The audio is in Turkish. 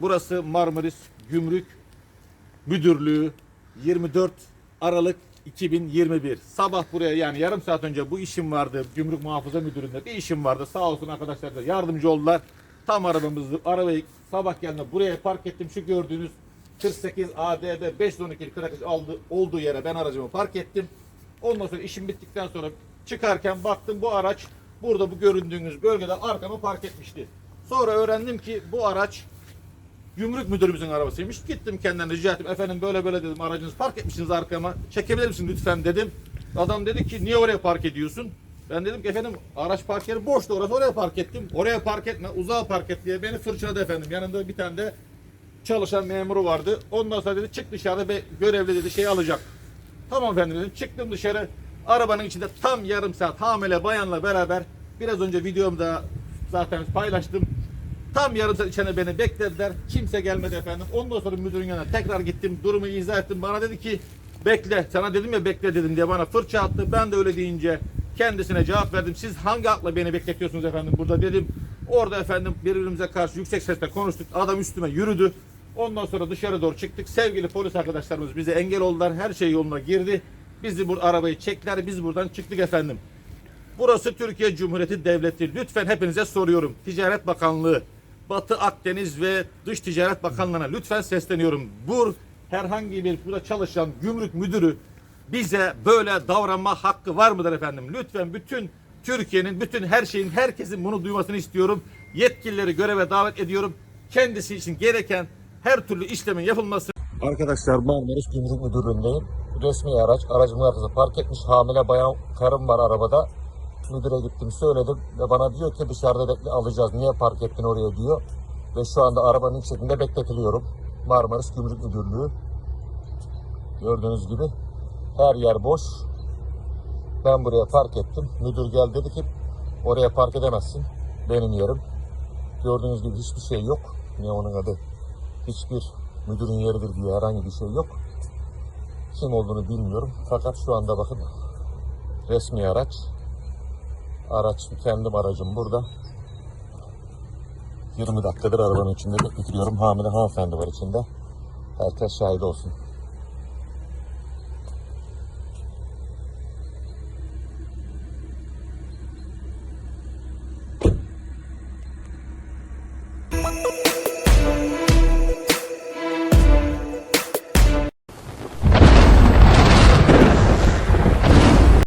Burası Marmaris Gümrük Müdürlüğü 24 Aralık 2021. Sabah buraya yani yarım saat önce bu işim vardı. Gümrük Muhafaza Müdürlüğü'nde bir işim vardı. Sağ olsun arkadaşlar da yardımcı oldular. Tam arabamızı, arabayı sabah geldiğinde buraya park ettim. Şu gördüğünüz 48 ADB 512 krakış aldı, olduğu yere ben aracımı park ettim. Ondan sonra işim bittikten sonra çıkarken baktım bu araç burada bu göründüğünüz bölgede arkama park etmişti. Sonra öğrendim ki bu araç Gümrük müdürümüzün arabasıymış. Gittim kendine rica ettim. Efendim böyle böyle dedim aracınızı park etmişsiniz arkama. Çekebilir misin lütfen dedim. Adam dedi ki niye oraya park ediyorsun? Ben dedim ki efendim araç park yeri boştu orası oraya park ettim. Oraya park etme uzağa park et diye beni fırçaladı efendim. Yanında bir tane de çalışan memuru vardı. Ondan sonra dedi çık dışarıda ve görevli dedi şey alacak. Tamam efendim dedim. Çıktım dışarı. Arabanın içinde tam yarım saat hamile bayanla beraber biraz önce videomda zaten paylaştım. Tam yarım içine beni beklediler. Kimse gelmedi efendim. Ondan sonra müdürün yanına tekrar gittim. Durumu izah ettim. Bana dedi ki bekle. Sana dedim ya bekle dedim diye bana fırça attı. Ben de öyle deyince kendisine cevap verdim. Siz hangi akla beni bekletiyorsunuz efendim burada dedim. Orada efendim birbirimize karşı yüksek sesle konuştuk. Adam üstüme yürüdü. Ondan sonra dışarı doğru çıktık. Sevgili polis arkadaşlarımız bize engel oldular. Her şey yoluna girdi. Bizi bu arabayı çektiler. Biz buradan çıktık efendim. Burası Türkiye Cumhuriyeti Devleti. Lütfen hepinize soruyorum. Ticaret Bakanlığı, Batı Akdeniz ve Dış Ticaret Bakanlığı'na lütfen sesleniyorum. Bu herhangi bir burada çalışan gümrük müdürü bize böyle davranma hakkı var mıdır efendim? Lütfen bütün Türkiye'nin, bütün her şeyin, herkesin bunu duymasını istiyorum. Yetkilileri göreve davet ediyorum. Kendisi için gereken her türlü işlemin yapılması Arkadaşlar Marmaris Gümrük Müdürlüğü'ndeyim. Resmi araç, aracımın arkasında park etmiş hamile bayan karım var arabada. Müdüre gittim söyledim ve bana diyor ki dışarıda bekle alacağız. Niye park ettin oraya diyor. Ve şu anda arabanın içinde bekletiliyorum. Marmaris Gümrük Müdürlüğü. Gördüğünüz gibi her yer boş. Ben buraya park ettim. Müdür geldi dedi ki oraya park edemezsin. Benim yerim. Gördüğünüz gibi hiçbir şey yok. Ne onun adı? Hiçbir müdürün yeridir diye herhangi bir şey yok. Kim olduğunu bilmiyorum. Fakat şu anda bakın resmi araç. Araç kendim aracım burada. 20 dakikadır arabanın içinde bekletiyorum. Hamile hanımefendi var içinde. Herkes şahit olsun.